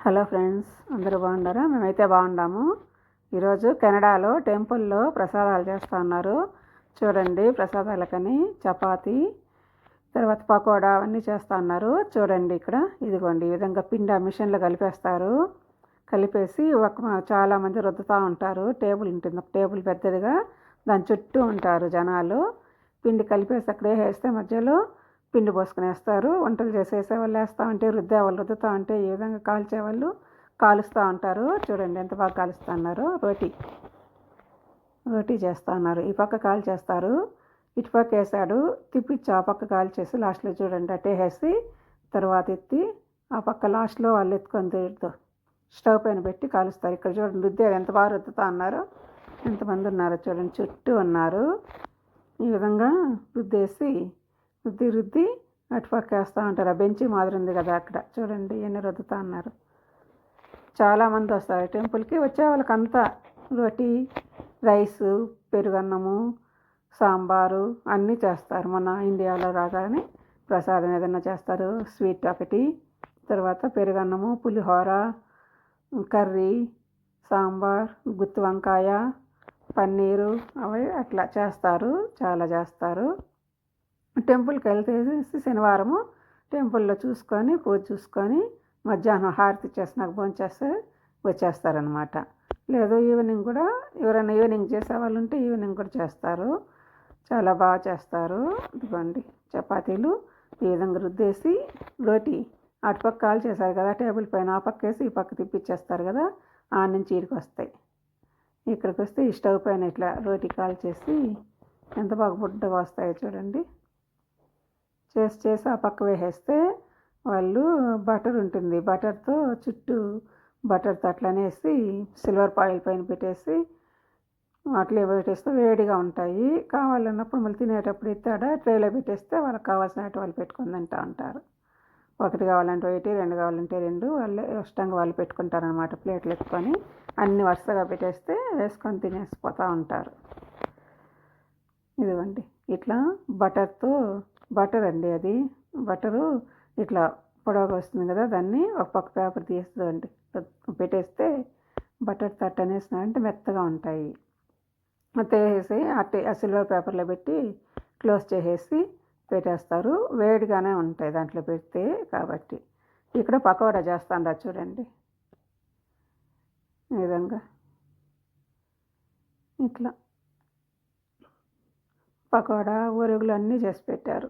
Hello friends అందరూ బాగున్నారా మేమైతే బాగున్నాము ఈరోజు కెనడాలో టెంపుల్లో ప్రసాదాలు చేస్తూ ఉన్నారు. చూడండి ప్రసాదాలకని చపాతి తర్వాత పకోడా అవన్నీ చేస్తూ ఉన్నారు. చూడండి ఇక్కడ ఇదిగోండి ఈ విధంగా పిండి ఆ మిషన్లో కలిపేస్తారు. కలిపేసి ఒక చాలామంది రుద్దుతూ ఉంటారు. టేబుల్ ఉంటుంది ఒక టేబుల్ పెద్దదిగా దాని చుట్టూ ఉంటారు జనాలు. పిండి కలిపేసి అక్కడే వేస్తే మధ్యలో పిండి పోసుకునేస్తారు వంటలు చేసేసే వాళ్ళు వేస్తూ ఉంటే రుద్దే వాళ్ళు రుద్దుతూ ఉంటే ఈ విధంగా కాల్చేవాళ్ళు కాలుస్తూ ఉంటారు. చూడండి ఎంత బాగా కాలుస్తూ ఉన్నారు. రోటీ. రోటీ చేస్తూ ఉన్నారు. ఈ పక్క కాల్ చేస్తారు ఇటు పక్క వేసాడు. తిప్పిచ్చి ఆ పక్క కాల్ చేసి లాస్ట్లో చూడండి అట్టే వేసి తర్వాత ఎత్తి ఆ పక్క లాస్ట్లో వాళ్ళు ఎత్తుకొని తీరుతో స్టవ్ పైన పెట్టి కాలుస్తారు. ఇక్కడ చూడండి రుద్దే ఎంత బాగా రుద్దుతా ఉన్నారు. ఎంతమంది ఉన్నారో చూడండి. చుట్టూ ఉన్నారు. ఈ విధంగా రుద్దేసి రుద్ది రుద్ది అటుపక్క వేస్తూ ఉంటారు. ఆ బెంచి మాదిరి ఉంది కదా అక్కడ. చూడండి ఎన్ని రుద్దుతా ఉన్నారు. చాలామంది వస్తారు. టెంపుల్కి వచ్చే వాళ్ళకంతా రోటీ రైస్ పెరుగన్నము సాంబారు అన్నీ చేస్తారు. మన ఇండియాలో రాగానే ప్రసాదం ఏదైనా చేస్తారు. స్వీట్ ఒకటి తర్వాత పెరుగన్నము పులిహోర కర్రీ సాంబార్ గుత్తి వంకాయ పన్నీరు అవి అట్లా చేస్తారు. చాలా చేస్తారు. టెంపుల్కి వెళ్తే శనివారము టెంపుల్లో చూసుకొని పూజ చూసుకొని మధ్యాహ్నం హారతి చేసినాక భోంచేస్తే వచ్చేస్తారనమాట లేదు ఈవినింగ్ కూడా ఎవరైనా ఈవినింగ్ చేసే వాళ్ళు ఉంటే ఈవినింగ్ కూడా చేస్తారు. చాలా బాగా చేస్తారు. ఇదిగోండి చపాతీలు ఈ విధంగా రుద్దేసి రోటి అటుపక్క కాల్ చేశారు కదా టేబుల్ పైన ఆ పక్క వేసి ఈ పక్క తిప్పిచ్చేస్తారు కదా ఆ నుంచి ఇక్కడికి వస్తాయి. ఇక్కడికి వస్తే ఈ స్టవ్ పైన ఇట్లా రోటీ కాల్ చేసి ఎంత బాగా బుడ్డగా వస్తాయో చూడండి. చేసి చేసి ఆ పక్క వేసేస్తే వాళ్ళు బటర్ ఉంటుంది. బటర్తో చుట్టూ బటర్తో అట్లనేసి సిల్వర్ పాయిల్ పైన పెట్టేసి అట్లే పెట్టేస్తే వేడిగా ఉంటాయి. కావాలన్నప్పుడు మళ్ళీ తినేటప్పుడు ఇస్తాడా ట్రేలో పెట్టేస్తే వాళ్ళకి కావాల్సినట్టు వాళ్ళు పెట్టుకుని తింటా ఉంటారు. ఒకటి కావాలంటే ఒకటి రెండు కావాలంటే రెండు వాళ్ళే ఇష్టంగా వాళ్ళు పెట్టుకుంటారనమాట ప్లేట్లు ఎత్తుకొని. అన్ని వరుసగా పెట్టేస్తే వేసుకొని తినేసిపోతూ ఉంటారు. ఇదిగోండి. ఇట్లా బటర్తో బటర్ అండి అది. బటరు ఇట్లా పొడవగా వస్తుంది కదా దాన్ని ఒక పక్క పేపర్ తీస్తుందండి పెట్టేస్తే బటర్ తట్ట అనేసినారంటే మెత్తగా ఉంటాయి. తీసేసి అట్టే ఆ సిల్వర్ పేపర్లో పెట్టి క్లోజ్ చేసేసి పెట్టేస్తారు. వేడిగానే ఉంటాయి దాంట్లో పెడితే కాబట్టి. ఇక్కడ పకోడా చేస్తాండ చూడండి. ఈ విధంగా. ఇట్లా. పకోడా ఒరుగులు అన్నీ చేసి పెట్టారు.